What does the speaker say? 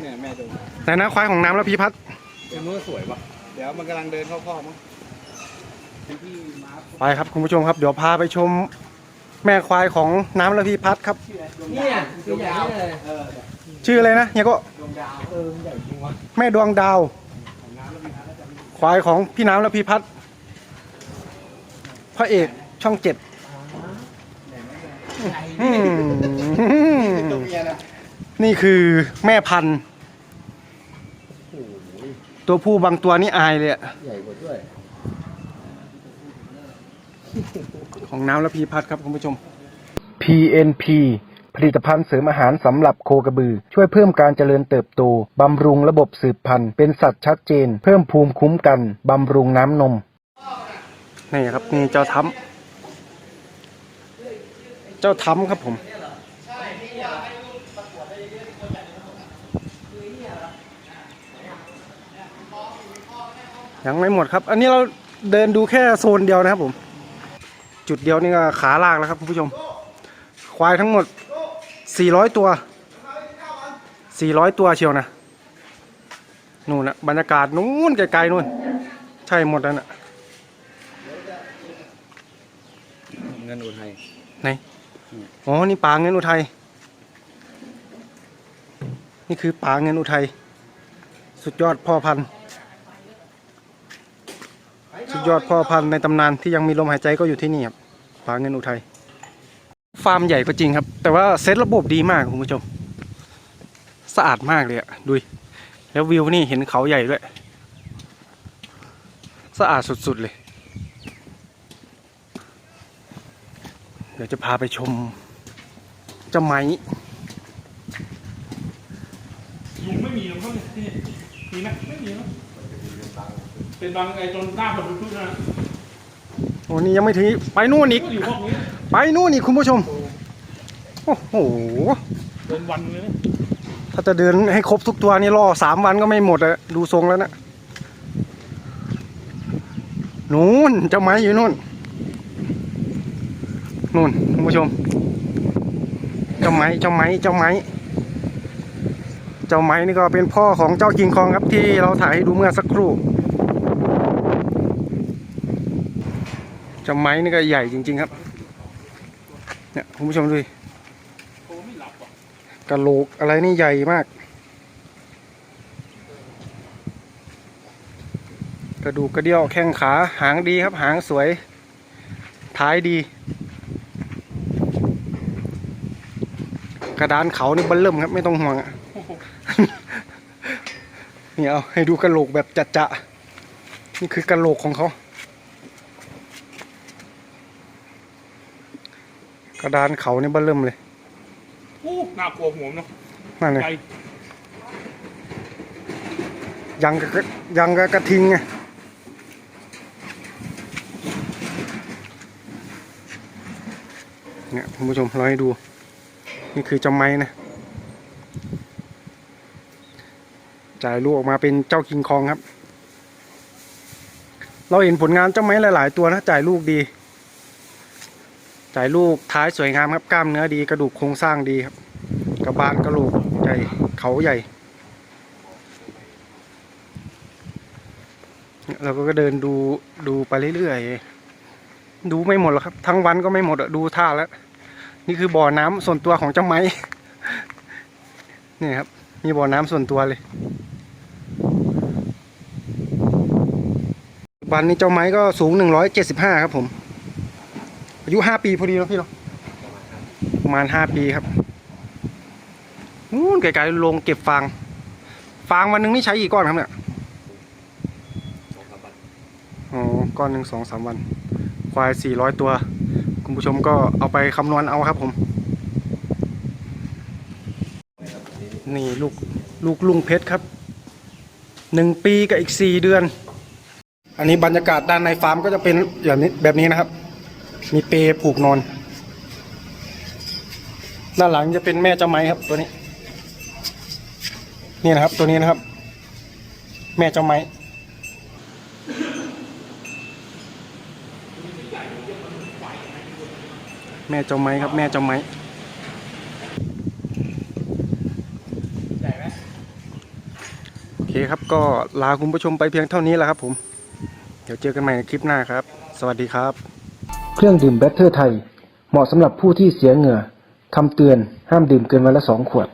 เนี่ยแม่ดูแต่นะควายของน้ำแล้วพี่พัดเอ็มนู้นสวยปะเดี๋ยวมันกำลังเดินเข้าพ่อมั้งเป็นที่มาไปครับคุณผู้ชมครับ เดี๋ยวพาไปชมแม่ควายของน้ำแล้วพี่พัดครับเนี่ยตัวใหญ่เลยเออชื่ออะไรนะเฮียก็ดวงดาวเออมันใหญ่จริงวะแม่ดวงดาว ของน้ำแล้วมีน้ำแล้วจะมีควายของพี่น้ำและพี่พัดพระเอกช่องเจ็ดใหญ่อืม ตัวเมียนะนี่คือแม่พันธุ์โอ้โห ตัวผู้บางตัวนี่อายเลยอะใหญ่กว่าด้วย ของน้ำและพี่พัดครับคุณผู้ชม PNP ผลิตภัณฑ์เสริมอาหารสำหรับโคกระบือ ช่วยเพิ่มการเจริญเติบโต บำรุงระบบสืบพันธุ์ เป็นสัตว์ชัดเจน เพิ่มภูมิคุ้มกัน บำรุงน้ำนม นี่ครับนี่เจ้าทั้มเจ้าทั้มครับผม ยังไม่หมดครับ อันนี้เราเดินดูแค่โซนเดียวนะครับผม จุดเดียวนี่ก็ขาลากแล้วครับคุณผู้ชม ควายทั้งหมด 400 ตัว 400 ตัวเชียวนะนู่นนะบรรยากาศนู้นไกลๆนู่น ใช่หมดแล้วนะเงินอุทัยไหนอ๋อ นี่ป่าเงินอุทัย นี่คือป่าเงินอุทัย สุดยอดพ่อพันธุ์สุด ยอดพ่อพันธุ์ในตำนานที่ยังมีลมหายใจก็อยู่ที่นี่ครับป่าเงินอุทัยฟาร์มใหญ่ก็จริงครับ แต่ว่าเซตระบบดีมากคุณผู้ชม สะอาดมากเลยอะดูแล้ววิวนี่เห็นเขาใหญ่ด้วย สะอาดสุดๆเลย เดี๋ยวจะพาไปชมเจ้าไม้ยุงไม่มีหรอกเนี่ยที่นี่มีไหมไม่มีเนอะ เป็นบางไอ้ตรงหน้าผมทุกๆนะโอ้นี่ยังไม่ถึงไปนู่นอีกก็อยู่พวกนี้ไปนู่นอีกคุณผู้ชม โอ้โห เป็นวันเลยนะถ้าจะเดินให้ครบทุกตัวนี่รอสามวันก็ไม่หมดอะดูทรงแล้วนะนู่นเจ้าไม้อยู่นู่น นู่นคุณผู้ชม เจ้าไม้เจ้าไม้เจ้าไม้ เจ้าไม้นี่ก็เป็นพ่อของเจ้าคิงคองครับที่เราถ่ายให้ดูเมื่อสักครู่ จ้าไม้นี่ก็ใหญ่จริง ๆ ครับ เนี่ยคุณผู้ชมดูดิโอ้ไม่หลับอะโหลกอะไรนี่ใหญ่มาก กระดูกกระเดี่ยวแข้งขาหางดีครับ หางสวย ท้ายดี กระดานเขานี่บันเริ่มครับ ไม่ต้องห่วงอะนี่เอาให้ดูกระโหลกแบบจัดจะนี่คือกระโหลกของเขา กระดานเขานี่เบันเริ่มเลยโอ้น่ากลัวหัวมันเนาะนั่นเลยใจยังกับกระยังกับกระทิงไงเนี่ยคุณผู้ชมเราให้ดู นี่คือเจ้าไม้นะจ่ายลูกออกมาเป็นเจ้าคิงคองครับ เราเห็นผลงานเจ้าไม้หลาย ๆ ตัวนะจ่ายลูกดี จ่ายลูกท้ายสวยงามครับกล้ามเนื้อดีกระดูกโครงสร้างดีครับ กระบาลกระโหลกใหญ่เขาใหญ่เราก็เดินดูดูไปเรื่อยๆ ดูไม่หมดหรอกครับ ทั้งวันก็ไม่หมดอะดูท่าแล้ว นี่คือบ่อน้ำส่วนตัวของเจ้าไม้นี่ครับ มีบ่อน้ำส่วนตัวเลย วันนี้เจ้าไม้ก็สูงหนึ่งร้อยเจ็ดสิบห้าครับผม อายุห้าปีพอดีแล้วพี่เนาะประมาณห้าปีครับนู่นไกลๆลงเก็บฟางฟางวันหนึงนี่ใช้กี่ก้อนครับเนี่ยอ๋อก้อนหนึ่งสองสามวัน ควายสี่ร้อยตัว คุณผู้ชมก็เอาไปคำนวณเอาครับผม นี่ลูกลูกลุงเพชรครับหนึ่งปีกับอีกสี่เดือน อันนี้บรรยากาศด้านในฟาร์มก็จะเป็นแบบนี้แบบนี้นะครับ มีเปรผูกนอน ด้านหลังจะเป็นแม่เจ้าไม้ครับตัวนี้ นี่นะครับตัวนี้นะครับ แม่เจ้าไม้แม่เจ้าไม้ครับ แม่เจ้าไม้ใหญ่ไหมเคครับก็ลาคุณผู้ชมไปเพียงเท่านี้แหละครับผม เดี๋ยวเจอกันใหม่ในคลิปหน้าครับ สวัสดีครับ เครื่องดื่มแบตเทอร์ไทย เหมาะสำหรับผู้ที่เสียเหงื่อคำเตือนห้ามดื่มเกินวันละสองขวด